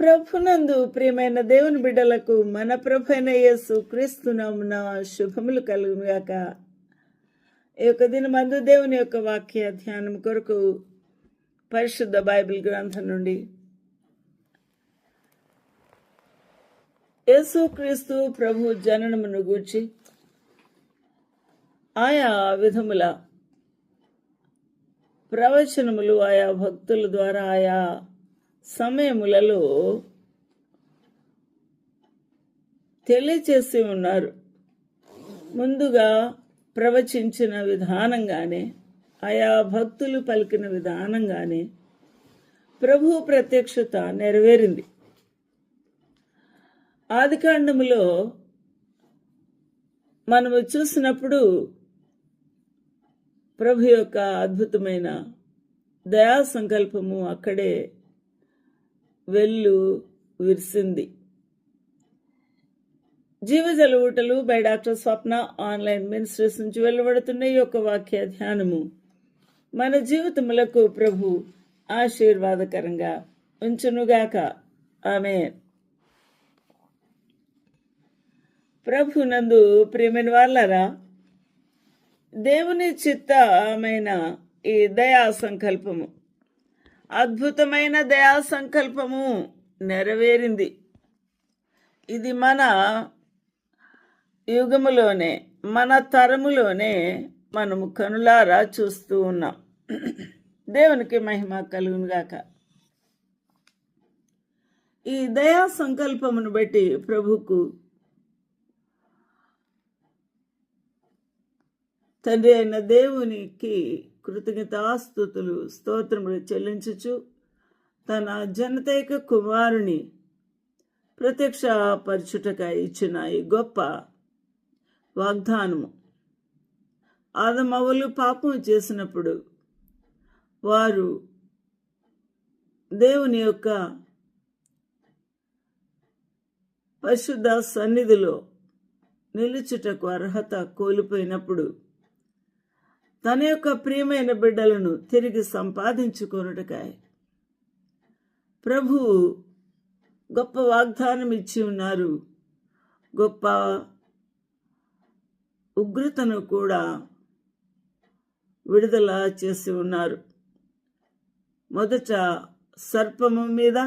ప్రభునందు ప్రియమైన దేవుని బిడ్డలకు మన ప్రభైన యేసు క్రీస్తునామున శుభములు కలుగుగాక ఈ యొక్క దినమందు దేవుని యొక్క వాక్య ధ్యానం కొరకు పరిశుద్ధ బైబిల్ గ్రంథం నుండి యేసుక్రీస్తు ప్రభు జననమును గూర్చి ఆయా విధముల ప్రవచనములు ఆయా భక్తుల ద్వారా ఆయా సమయములలో తెలియచేసి ఉన్నారు. ముందుగా ప్రవచించిన విధానంగానే ఆయా భక్తులు పలికిన విధానంగానే ప్రభు ప్రత్యక్షత నెరవేరింది. ఆదికాండములో మనము చూసినప్పుడు ప్రభు యొక్క అద్భుతమైన దయా సంకల్పము అక్కడే వెల్లు విరిసింది. జీవజల ఊటలు by doctor Swapna online ministries నుంచి వెలువడుతున్న ఈ యొక్క వాక్య ధ్యానము మన జీవితములకు ప్రభు ఆశీర్వాదకరంగా ఉంచునుగాక. ఆమె ప్రభు నందు ప్రియమైన వాళ్ళరా దేవుని చిత్తమైన ఈ దయా సంకల్పము అద్భుతమైన దయా సంకల్పము నెరవేరింది. ఇది మన యుగములోనే మన తరములోనే మనము కనులారా చూస్తూ ఉన్నాం. దేవునికి మహిమ కలుగునుగాక. ఈ దయా సంకల్పమును బట్టి ప్రభుకు తండ్రి అయిన దేవునికి కృతజ్ఞతాస్థుతులు స్తోత్రములు చెల్లించుచు తన జనతైక కుమారుని ప్రత్యక్ష పరచుటక ఇచ్చిన ఈ గొప్ప వాగ్దానము. ఆదమవులు పాపం చేసినప్పుడు వారు దేవుని యొక్క పరిశుద్ధ సన్నిధిలో నిలుచుటకు అర్హత కోల్పోయినప్పుడు తన యొక్క ప్రియమైన బిడ్డలను తిరిగి సంపాదించుకొనుటకాయ. ప్రభు గొప్ప వాగ్దానం ఇచ్చి ఉన్నారు. గొప్ప ఉగ్రతను కూడా విడుదల చేసి ఉన్నారు. మొదట సర్పము మీద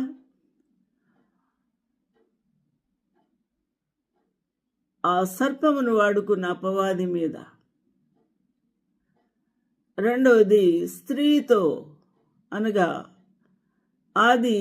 ఆ సర్పమును వాడుకున్న అపవాది మీద. రెండవది స్త్రీతో అనగా ఆది